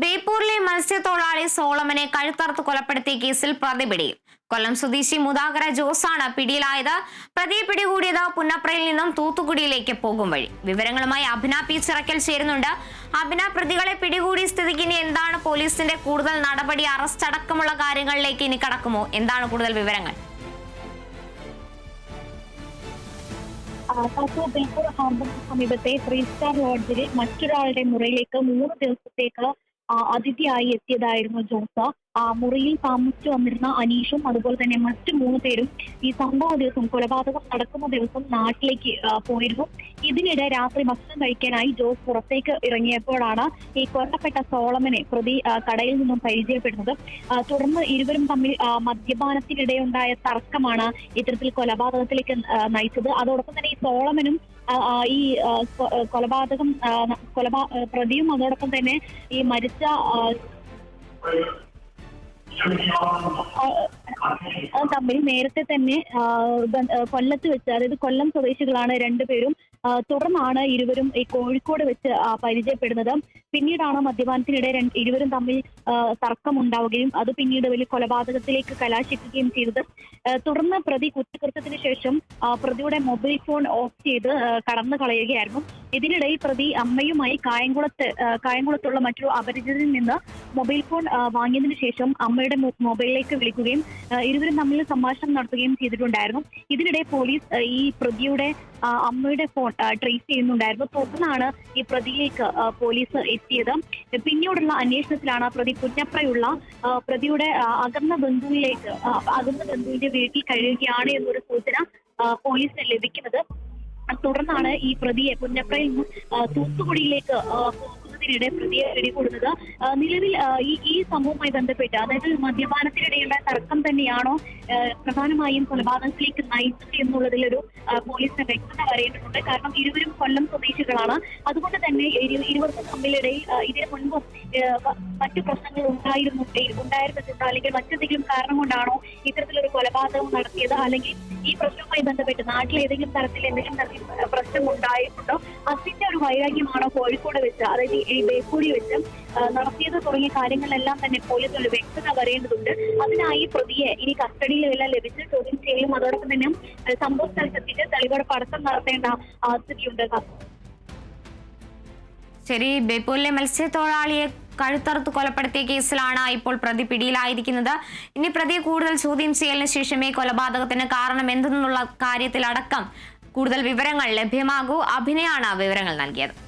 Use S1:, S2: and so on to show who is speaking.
S1: ബേപ്പൂരിലെ മത്സ്യത്തൊഴിലാളി സോളമനെ കഴുത്തറുത്ത് കൊലപ്പെടുത്തിയ കേസിൽ പ്രതി പിടിയിൽ കൊല്ലം സ്വദേശി മുതാകര ജോസാണ് പിടിയിലായത്. പ്രതിയെ പിടികൂടിയത് പുന്നപ്രയിൽ നിന്നും തൂത്തുക്കുടിയിലേക്ക് പോകും വഴി. വിവരങ്ങളുമായി അഭിന പി ചിറക്കൽ ചേരുന്നുണ്ട്. അഭിന പ്രതികളെ പിടികൂടിയ സ്ഥിതിക്ക് ഇനി എന്താണ് പോലീസിന്റെ കൂടുതൽ നടപടി? അറസ്റ്റ് അടക്കമുള്ള കാര്യങ്ങളിലേക്ക് ഇനി കടക്കുമോ? എന്താണ് കൂടുതൽ വിവരങ്ങൾ?
S2: സമീപത്തെ ത്രീ സ്റ്റാർ ലോഡ്ജിൽ മറ്റൊരാളുടെ മുറിയിലേക്ക് മൂന്ന് ദിവസത്തേക്ക് അതിഥിയായി എത്തിയതായിരുന്നു ജോസ മുറിയിൽ താമസിച്ചു വന്നിരുന്ന അനീഷും അതുപോലെ തന്നെ മറ്റു മൂന്ന് പേരും ഈ സംഭവ ദിവസം കൊലപാതകം നടക്കുന്ന ദിവസം നാട്ടിലേക്ക് പോയിരുന്നു. ഇതിനിടെ രാത്രി ഭക്ഷണം കഴിക്കാനായി ജോസ് പുറത്തേക്ക് ഇറങ്ങിയപ്പോഴാണ് ഈ കൊല്ലപ്പെട്ട സോളമനെ പ്രതി കടയിൽ നിന്നും പരിചയപ്പെടുന്നത്. തുടർന്ന് ഇരുവരും തമ്മിൽ ആ, മദ്യപാനത്തിനിടെ ഉണ്ടായ തർക്കമാണ് ഇത്തരത്തിൽ കൊലപാതകത്തിലേക്ക് നയിച്ചത്. അതോടൊപ്പം തന്നെ ഈ സോളമനും ഈ കൊലപാതകം കൊലപാ പ്രതിയും അതോടൊപ്പം തന്നെ ഈ മരിച്ച തമ്മിൽ നേരത്തെ തന്നെ കൊല്ലത്ത് വെച്ച് അതായത് കൊല്ലം സ്വദേശികളാണ് രണ്ടുപേരും തുടർന്നാണ് ഇരുവരും ഈ കോഴിക്കോട് വെച്ച് പരിചയപ്പെടുന്നത്. പിന്നീടാണ് മദ്യപാനത്തിനിടെ ഇരുവരും തമ്മിൽ തർക്കം തർക്കമുണ്ടാവുകയും അത് പിന്നീട് വലിയ കൊലപാതകത്തിലേക്ക് കലാശിക്കുകയും ചെയ്തത്. തുടർന്ന് പ്രതി കുറ്റകൃത്യത്തിന് ശേഷം പ്രതിയുടെ മൊബൈൽ ഫോൺ ഓഫ് ചെയ്ത് കടന്നു കളയുകയായിരുന്നു. ഇതിനിടയിൽ പ്രതി അമ്മയുമായി കായംകുളത്ത് കായംകുളത്തുള്ള മറ്റൊരു അപരിചിതരിൽ നിന്ന് മൊബൈൽ ഫോൺ വാങ്ങിയതിനു ശേഷം അമ്മയുടെ മൊബൈലിലേക്ക് വിളിക്കുകയും ഇരുവരും തമ്മിൽ സംഭാഷണം നടത്തുകയും ചെയ്തിട്ടുണ്ടായിരുന്നു. ഇതിനിടെ പോലീസ് ഈ പ്രതിയുടെ അമ്മയുടെ ഫോൺ ട്രേസ് ചെയ്യുന്നുണ്ടായിരുന്നു. തുടർന്നാണ് ഈ പ്രതിയിലേക്ക് പോലീസ് എത്തിയത്. പിന്നീടുള്ള അന്വേഷണത്തിലാണ് പ്രതി പുന്നപ്രയുള്ള ആ, പ്രതിയുടെ അകന്ന ബന്ധുവിലേക്ക് അകന്ന ബന്ധുവിന്റെ വീട്ടിൽ കഴിയുകയാണ് എന്നൊരു സൂചന പോലീസിന് ലഭിക്കുന്നത്. തുടർന്നാണ് ഈ പ്രതിയെ പുന്നപ്രയിൽ നിന്നും ആ, പ്രതിയെ പിടികൂടുന്നത് നിലവിൽ ഈ ഈ സംഭവവുമായി ബന്ധപ്പെട്ട് അതായത് മദ്യപാനത്തിനിടെയുള്ള തർക്കം തന്നെയാണോ പ്രധാനമായും കൊലപാതകത്തിലേക്ക് നയിച്ചത് എന്നുള്ളതിലൊരു പോലീസിന് വ്യക്തത വരേണ്ടതുണ്ട്. കാരണം ഇരുവരും കൊല്ലം സ്വദേശികളാണ്. അതുകൊണ്ട് തന്നെ ഇരു- ഇരുവർക്കും തമ്മിലിടയിൽ ഇതിനു മുൻപും മറ്റു പ്രശ്നങ്ങൾ ഉണ്ടായിരുന്നു ഉണ്ടായിരുന്നിട്ടുണ്ടോ. അല്ലെങ്കിൽ മറ്റെന്തെങ്കിലും കാരണം കൊണ്ടാണോ ഇത്തരത്തിലൊരു കൊലപാതകം നടത്തിയത്? അല്ലെങ്കിൽ ഈ പ്രശ്നവുമായി ബന്ധപ്പെട്ട് നാട്ടിൽ ഏതെങ്കിലും തരത്തിൽ എന്തെങ്കിലും തരത്തിൽ പ്രശ്നം ഉണ്ടായിട്ടുണ്ടോ? അതിന്റെ ഒരു വൈരാഗ്യമാണോ കോഴിക്കോട് വെച്ച് അതായത് ഈ ബേപ്പൂരി വെച്ച് നടത്തിയത് തുടങ്ങിയ കാര്യങ്ങളിലെല്ലാം തന്നെ പോലീസ് ഒരു വ്യക്തത വരേണ്ടതുണ്ട് അതിനായി പ്രതിയെ ഇനി കസ്റ്റഡിയിൽ എല്ലാം ലഭിച്ച് ചോദ്യം ചെയ്യും അതോടൊപ്പം തന്നെ സംഭവ സ്ഥലത്തെത്തിച്ച് തെളിവെടുപ്പ് അടക്കം നടത്തേണ്ട സ്ഥിതിയുണ്ട്
S1: ശരി ബേപ്പൂരിലെ മത്സ്യത്തൊഴിലാളിയെ കഴുത്തറുത്ത് കൊലപ്പെടുത്തിയ കേസിലാണ് ഇപ്പോൾ പ്രതി പിടിയിലായിരിക്കുന്നത്. ഇനി പ്രതിയെ കൂടുതൽ ചോദ്യം ചെയ്യലിന് ശേഷമേ കൊലപാതകത്തിന് കാരണം എന്തെന്നുള്ള കാര്യത്തിലടക്കം കൂടുതൽ വിവരങ്ങൾ ലഭ്യമാകൂ. അഭിനയാണ് വിവരങ്ങൾ നൽകിയത്.